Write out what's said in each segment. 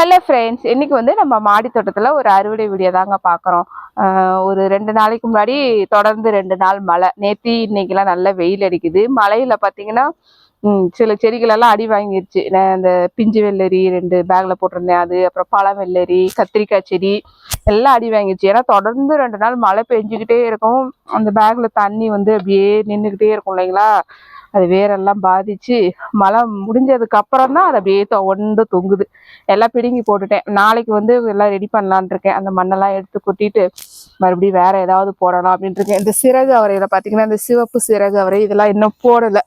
Hello friends இன்றைக்கி வந்து நம்ம மாடி தோட்டத்தில் ஒரு அறுவடை வீடியோ தாங்க பார்க்குறோம் ஒரு ரெண்டு நாளைக்கு முன்னாடி தொடர்ந்து ரெண்டு நாள் மழை. நேற்று இன்னைக்கெல்லாம் நல்ல வெயில் அடிக்குது. மழையில் பார்த்தீங்கன்னா சில செடிகளெல்லாம் அடி வாங்கிருச்சு. நான் இந்த பிஞ்சு வெள்ளரி ரெண்டு பேக்கில் போட்டிருந்தேன் அது அப்புறம் பழம் வெள்ளரி கத்திரிக்காய் செடி எல்லாம் அடி வாங்கிருச்சு. ஏன்னா தொடர்ந்து ரெண்டு நாள் மழை பெஞ்சிக்கிட்டே இருக்கும். அந்த பேக்கில் தண்ணி வந்து அப்படியே நின்றுக்கிட்டே இருக்கும் இல்லைங்களா? அது வேரெல்லாம் பாதிச்சு மழை முடிஞ்சதுக்கு அப்புறம் தான் அது அப்படியே ஒன்று தொங்குது. எல்லாம் பிடுங்கி போட்டுட்டேன். நாளைக்கு வந்து எல்லாம் ரெடி பண்ணலான்னு இருக்கேன். அந்த மண்ணெல்லாம் எடுத்து கொட்டிட்டு மறுபடியும் வேற ஏதாவது போடலாம் அப்படின்ட்டு இருக்கேன். இந்த சிறகு அவரையில் பார்த்தீங்கன்னா இந்த சிவப்பு சிறகு அவரை இதெல்லாம் இன்னும் போடலை.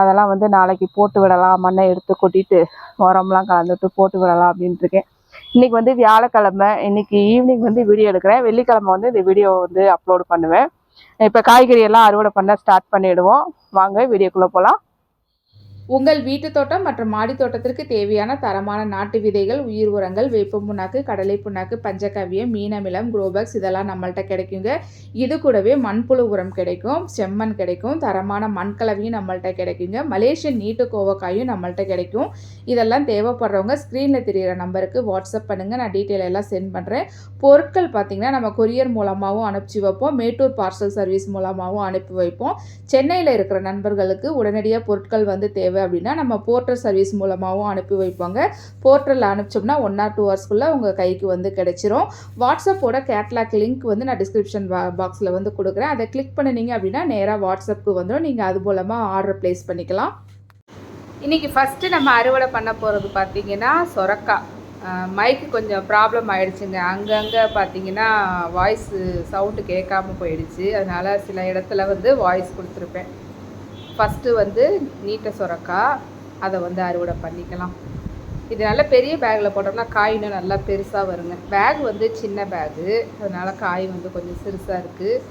அதெல்லாம் வந்து நாளைக்கு போட்டு விடலாம். மண்ணை எடுத்து கொட்டிட்டு உரம்லாம் கலந்துட்டு போட்டு விடலாம் அப்படின்ட்டு இருக்கேன். இன்னைக்கு வந்து வியாழக்கிழமை. இன்னைக்கு ஈவினிங் வந்து வீடியோ எடுக்கிறேன். வெள்ளிக்கிழமை வந்து இந்த வீடியோ வந்து அப்லோடு பண்ணுவேன். இப்போ காய்கறி எல்லாம் அறுவடை பண்ண ஸ்டார்ட் பண்ணிடுவோம். வாங்க வீடியோக்குள்ளே போகலாம் உங்கள் வீட்டு தோட்டம் மற்றும் மாடி தோட்டத்திற்கு தேவையான தரமான நாட்டு விதைகள் உயிர் உரங்கள் வேப்ப புண்ணாக்கு கடலை புண்ணாக்கு பஞ்சகவ்யம் மீனமிலம் குரோபக்ஸ் இதெல்லாம் நம்மள்ட்ட கிடைக்குங்க. இது கூடவே மண்புழு உரம் கிடைக்கும் செம்மண் கிடைக்கும் தரமான மண்கலவையும் நம்மள்ட்ட கிடைக்குங்க. மலேசியன் நீட்டு கோவக்காயும் நம்மள்ட்ட கிடைக்கும். இதெல்லாம் தேவைப்படுறவங்க ஸ்க்ரீனில் தெரியிற நம்பருக்கு வாட்ஸ்அப் பண்ணுங்கள் நான் டீட்டெயில் எல்லாம் சென்ட் பண்ணுறேன் பொருட்கள் பார்த்திங்கன்னா நம்ம கொரியர் மூலமாகவும் அனுப்பிச்சி வைப்போம். மேட்டூர் பார்சல் சர்வீஸ் மூலமாகவும் அனுப்பி வைப்போம். சென்னையில் இருக்கிற நண்பர்களுக்கு உடனடியாக பொருட்கள் வந்து தேவை அப்படின்னா நம்ம போர்ட்டல் சர்வீஸ் மூலமாகவும் அனுப்பி வைப்பாங்க. போர்ட்டலில் அனுப்பிச்சோம்னா ஒன் ஆர் டூ ஹவர்ஸ்க்குள்ளே உங்கள் கைக்கு வந்து கிடச்சிரும். வாட்ஸ்அப்போட கேட்லாக் லிங்க் வந்து நான் டிஸ்கிரிப்ஷன் பாக்ஸில் வந்து கொடுக்குறேன். அதை கிளிக் பண்ணினீங்க அப்படின்னா நேராக வாட்ஸ்அப்புக்கு வந்துடும் நீங்கள் அது மூலமாக ஆர்டர் ப்ளேஸ் பண்ணிக்கலாம். இன்றைக்கி ஃபஸ்ட்டு நம்ம அறுவடை பண்ண போகிறது பார்த்திங்கன்னா சொரக்கா மைக்கு கொஞ்சம் ப்ராப்ளம் ஆயிடுச்சுங்க. அங்கங்கே பார்த்தீங்கன்னா வாய்ஸு சவுண்டு கேட்காம போயிடுச்சு. அதனால் சில இடத்துல வந்து வாய்ஸ் கொடுத்துருப்பேன். ஃபஸ்ட்டு வந்து நீட்டை சுரக்காய் அதை வந்து அறுவடை பண்ணிக்கலாம். இது நல்லா பெரிய பேக்கில் போட்டோம்னா காய் இன்னும் நல்லா பெருசாக வருங்க. பேக் வந்து சின்ன பேகு அதனால் காய் வந்து கொஞ்சம் சிறுசாக இருக்குது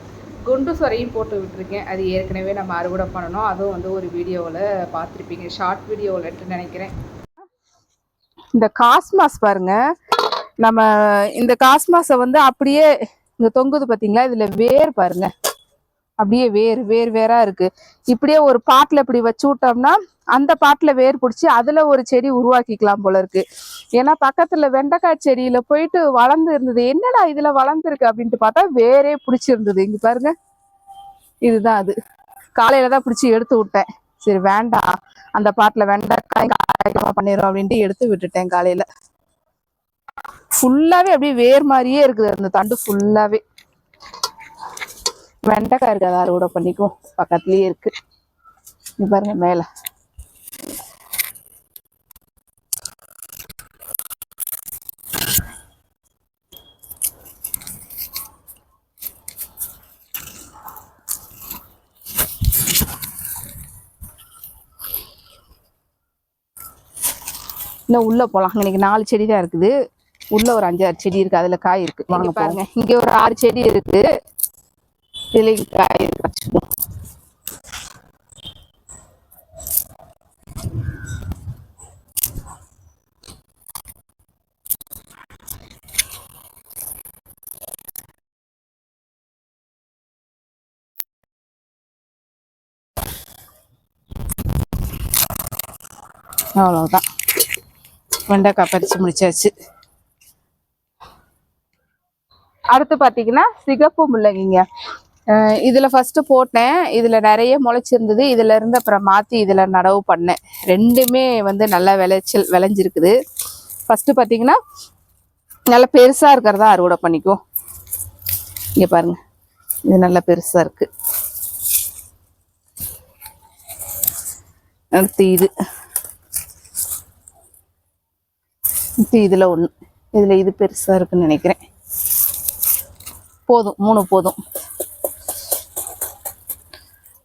குண்டு சொரையும் போட்டு விட்டுருக்கேன். அது ஏற்கனவே நம்ம அறுவடை பண்ணணும். அதுவும் வந்து ஒரு வீடியோவில் பார்த்துருப்பீங்க. ஷார்ட் வீடியோவில்ட்டு நினைக்கிறேன். இந்த காஸ்மாஸ் பாருங்க. நம்ம இந்த காஸ்மாஸை வந்து அப்படியே இங்கே தொங்குது பார்த்தீங்களா இதில் வேர் பாருங்கள் அப்படியே வேர் வேர் வேறா இருக்கு. இப்படியே ஒரு பாட்டில் இப்படி வச்சு விட்டோம்னா அந்த பாட்டில் வேர் பிடிச்சி அதுல ஒரு செடி உருவாக்கிக்கலாம் போல இருக்கு. ஏன்னா பக்கத்துல வெண்டைக்காய் செடியில போயிட்டு வளர்ந்து இருந்தது. என்னடா இதுல வளர்ந்துருக்கு அப்படின்ட்டு பார்த்தா வேரே பிடிச்சிருந்தது. இங்க பாருங்க. இதுதான் அது. காலையில தான் பிடிச்சி எடுத்து விட்டேன். சரி வேண்டாம் அந்த பாட்டில் வெண்டைக்காய் காய்கமா பண்ணிடும் அப்படின்ட்டு எடுத்து விட்டுட்டேன் காலையில. ஃபுல்லாவே அப்படியே வேர் மாதிரியே இருக்குது. அந்த தண்டு ஃபுல்லாவே வெண்டைக்காய் இருக்கு அதை அறுவடை பண்ணிக்கும் பக்கத்துலயே இருக்கு. இங்க பாருங்க மேல. இன்னும் உள்ள போலாம். இன்னைக்கு நாலு செடி தான் இருக்குது. உள்ள ஒரு அஞ்சாறு செடி இருக்கு. அதுல காய் இருக்கு. வாங்க பாருங்க. இங்க ஒரு ஆறு செடி இருக்கு. இதுல காய் இருக்கு வச்சுக்குவோம். அவ்வளவுதான். வெண்டைக்காய் பறிச்சு முடிச்சாச்சு. அடுத்து பார்த்தீங்கன்னா சிகப்பு முள்ளங்கிங்க. அஹ் இதில் ஃபஸ்ட்டு போட்டேன். இதில் நிறைய முளைச்சிருந்தது. இதில் இருந்து அப்புறம் மாற்றி இதில் நடவு பண்ணேன். ரெண்டுமே வந்து நல்லா விளைச்சல் விளைஞ்சிருக்குது. ஃபஸ்ட்டு பார்த்தீங்கன்னா நல்லா பெருசாக இருக்கிறதா அறுவடை பண்ணிக்குவோம் இங்கே பாருங்கள் இது நல்லா பெருசாக இருக்குது அடுத்து இது. அடுத்து இதில் ஒன்று இதில் இது பெருசாக இருக்குன்னு நினைக்கிறேன். போதும் மூணு போதும்.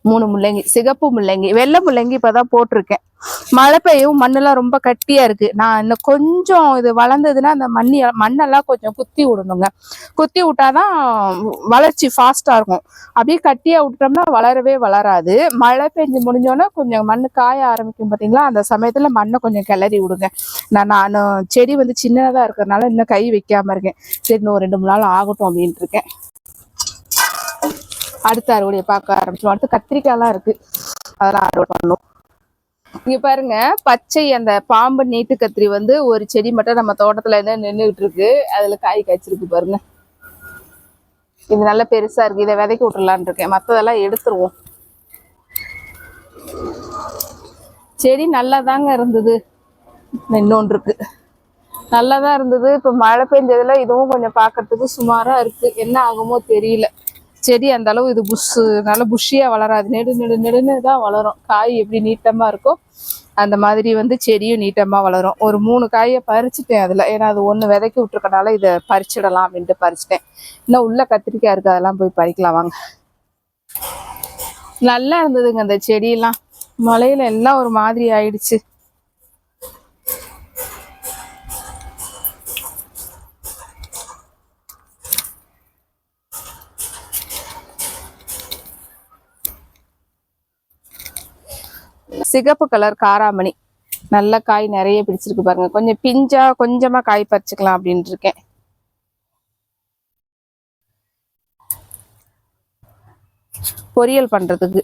மூணு முள்ளங்கி சிகப்பு முள்ளங்கி வெள்ளை முள்ளங்கி இப்போதான் போட்டிருக்கேன். மழை பெய்யும் மண்ணெல்லாம் ரொம்ப கட்டியா இருக்கு. நான் இன்னும் கொஞ்சம் இது வளர்ந்ததுன்னா அந்த மண்ணி மண்ணெல்லாம் கொஞ்சம் குத்தி விடணுங்க. குத்தி விட்டாதான் வளர்ச்சி ஃபாஸ்டா இருக்கும். அப்படியே கட்டியா விட்டோம்னா வளரவே வளராது. மழை பெஞ்சு முடிஞ்சோன்னா கொஞ்சம் மண் காய ஆரம்பிக்கும் பார்த்தீங்களா அந்த சமயத்துல மண்ணை கொஞ்சம் கிளறி விடுங்க. நான் நான் செடி வந்து சின்னதாக இருக்கிறதுனால இன்னும் கை வைக்காம இருக்கேன். சரி இன்னும் ரெண்டு மூணு நாள் ஆகட்டும் அப்படின்ட்டு இருக்கேன். அடுத்த அறுவடையை பார்க்க ஆரம்பிச்சிடும் அடுத்து கத்திரிக்காய்லாம் இருக்கு. அதெல்லாம் அறுவடை பண்ணும் இங்க பாருங்க பச்சை அந்த பாம்பு நீட்டு கத்திரி வந்து ஒரு செடி மட்டும் நம்ம தோட்டத்துல என்ன நின்றுட்டு இருக்கு. அதுல காய் காய்ச்சிருக்கு பாருங்க. இது நல்ல பெருசா இருக்கு. இதை விதைக்க விட்டுலான் இருக்கேன். மத்ததெல்லாம் எடுத்துருவோம். செடி நல்லா தாங்க இருந்தது. இன்னொன்று இருக்கு. நல்லா தான் இருந்தது. இப்போ மழை பெஞ்சதுல இதுவும் கொஞ்சம் பார்க்கறதுக்கு சுமாரா இருக்கு. என்ன ஆகுமோ தெரியல. செடி அந்த அளவு இது புஷ்ஷு நல்ல புஷ்ஷியாக வளராது. நெடு நெடு நெடுன்னு தான் வளரும். காய் எப்படி நீட்டமாக இருக்கோ அந்த மாதிரி வந்து செடியும் நீட்டமாக வளரும். ஒரு மூணு காயை பறிச்சுட்டேன் அதில். ஏன்னா அது ஒன்று விதைக்கி விட்டுருக்கனால இதை பறிச்சிடலாம் அப்படின்ட்டு பறிச்சிட்டேன். இன்னும் உள்ள கத்திரிக்காய் இருக்குது அதெல்லாம் போய் பறிக்கலாம் வாங்க. நல்லா இருந்ததுங்க அந்த செடியெல்லாம். மழையில எல்லாம் ஒரு மாதிரி ஆயிடுச்சு. சிகப்பு கலர் காராமணி. நல்ல காய் நிறைய பிடிச்சிருக்கு பாருங்க. கொஞ்சம் பிஞ்சா கொஞ்சமா காய் பறிச்சுக்கலாம் அப்படின்னு இருக்கேன். பொரியல் பண்றதுக்கு.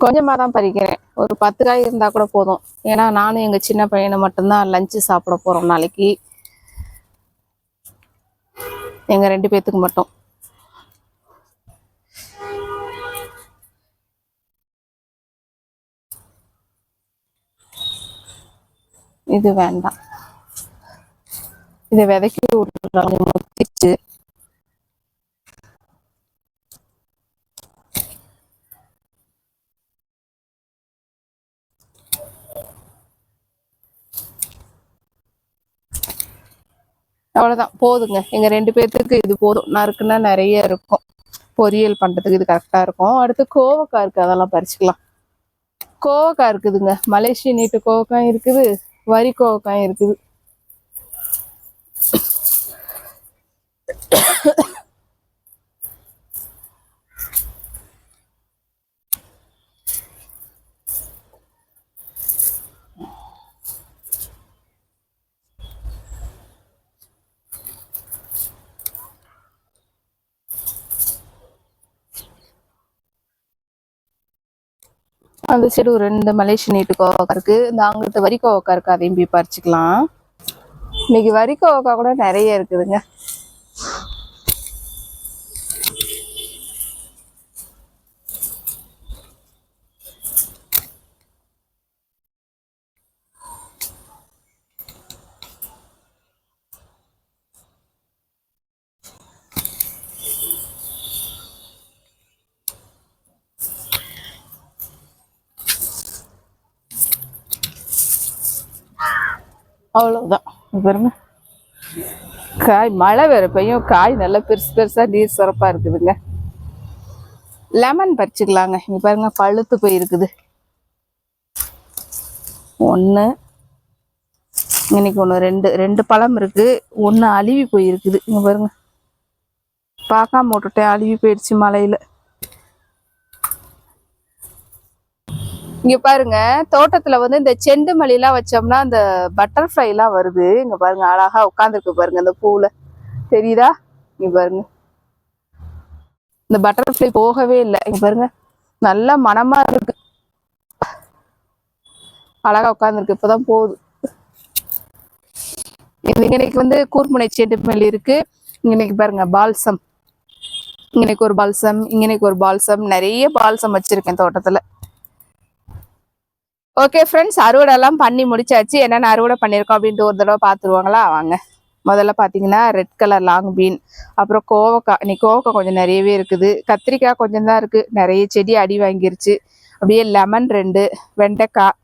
கொஞ்சமா தான் பறிக்கிறேன். ஒரு பத்து காய் இருந்தா கூட போதும். ஏன்னா நானும் எங்கள் சின்ன பையனை மட்டும்தான் லஞ்சு சாப்பிட போகிறோம் நாளைக்கு. எங்கள் ரெண்டு பேர்த்துக்கு மட்டும். இது வேண்டாம். இதை விதைக்கி விட்டுறாங்க முத்திச்சு அவ்வளவுதான். போதுங்க. எங்க ரெண்டு பேர்த்துக்கு இது போதும். நறுக்குன்னா நிறைய இருக்கும். பொரியல் பண்றதுக்கு இது கரெக்டா இருக்கும். அடுத்து கோவக்காய் இருக்கு. அதெல்லாம் பறிச்சுக்கலாம். கோவக்காய் இருக்குதுங்க. மலேசிய நீட்டு கோவக்காய் இருக்குது. வரி கோவக்காய் இருக்குது. அந்த சைடு ஒரு ரெண்டு மலேசியன் நீட்டு கோவக்காய் இருக்கு. இந்த அங்கிட்ட வரி கோவக்காய் இருக்கு அதையும் போய் பறிச்சுக்கலாம். இன்னைக்கு வரி கோவக்காய் கூட நிறைய இருக்குதுங்க. அவ்வளோதான் பாருங்க. காய் மழை வேற பெய்யும். காய் நல்லா பெருசு பெருசாக நீர் சிறப்பாக இருக்குதுங்க. லெமன் பறிச்சுக்கலாங்க. இங்கே பாருங்க பழுத்து போயிருக்குது. ஒன்று இன்னைக்கு ஒன்று ரெண்டு ரெண்டு பழம் இருக்கு. ஒன்று அழுவி போயிருக்குது. இங்க பாருங்க. பார்க்காம விட்டுட்டேன். அழுவி போயிடுச்சு மழையில. இங்க பாருங்க தோட்டத்துல வந்து இந்த செண்டு மல்லிலாம் வச்சோம்னா அந்த பட்டர்ஃப்ளை எல்லாம் வருது. இங்க பாருங்க அழகா உட்காந்துருக்கு பாருங்க இந்த பூவுல. தெரியுதா? இங்க பாருங்க. இந்த பட்டர்ஃப்ளை போகவே இல்லை. இங்க பாருங்க நல்லா மனமா இருக்கு. அழகா உட்காந்துருக்கு இப்பதான் போகுது. இன்னைக்கு வந்து கூர்முனை செண்டு மல்லி இருக்கு. இன்னைக்கு பாருங்க பால்சம். இன்னைக்கு ஒரு பால்சம் இன்னைக்கு ஒரு பால்சம். நிறைய பால்சம் வச்சிருக்கேன் தோட்டத்துல. ஓகே ஃப்ரெண்ட்ஸ் அறுவடை எல்லாம் பண்ணி முடிச்சாச்சு. என்னென்ன அறுவடை பண்ணியிருக்கோம் அப்படின்ட்டு ஒரு தடவை பார்த்துருவாங்களா? வாங்க. முதல்ல பார்த்தீங்கன்னா ரெட் கலர் லாங் பீன் அப்புறம் கோவக்காய் இன்னைக்கு கோவக்காய் கொஞ்சம் நிறையவே இருக்குது. கத்திரிக்காய் கொஞ்சம் தான் இருக்குது நிறைய செடி அடி வாங்கிருச்சு. அப்படியே லெமன் ரெண்டு வெண்டைக்காய்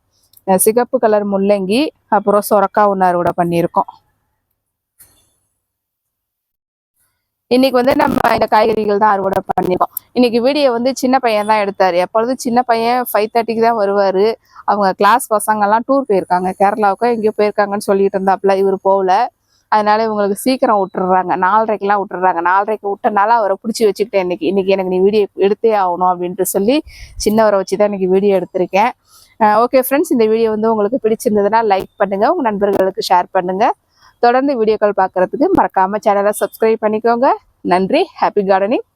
சிகப்பு கலர் முள்ளங்கி அப்புறம் சொரக்காய் ஒன்று அறுவடை பண்ணியிருக்கோம். இன்னைக்கு வந்து நம்ம இந்த காய்கறிகள் தான் அறுவடை பண்ணிருக்கோம். இன்னைக்கு வீடியோ வந்து சின்ன பையன் தான் எடுத்தாரு. எப்பொழுது சின்ன பையன் ஃபைவ் தேர்ட்டிக்கு தான் வருவாரு. அவங்க கிளாஸ் பசங்கெல்லாம் டூர் போயிருக்காங்க. கேரளாவுக்கோ எங்கேயோ போயிருக்காங்கன்னு சொல்லிட்டு இருந்தாப்புல இவர் போகல. அதனால இவங்களுக்கு சீக்கிரம் விட்டுறாங்க நாலரைக்கெல்லாம் விட்டுறாங்க நாலரைக்கு விட்டனால அவரை பிடிச்சி வச்சுக்கிட்டேன் இன்னைக்கு. இன்னைக்கு எனக்கு நீ வீடியோ எடுத்தே ஆகணும் அப்படின்ட்டு சொல்லி சின்னவரை வச்சு தான் இன்னைக்கு வீடியோ எடுத்திருக்கேன். ஓகே ஃப்ரெண்ட்ஸ் இந்த வீடியோ வந்து உங்களுக்கு பிடிச்சிருந்ததுன்னா லைக் பண்ணுங்க. உங்க நண்பர்களுக்கு ஷேர் பண்ணுங்க. தொடர்ந்து வீடியோக்கள் பார்க்குறதுக்கு மறக்காம சேனலை சப்ஸ்கிரைப் பண்ணிக்கோங்க. நன்றி. Happy gardening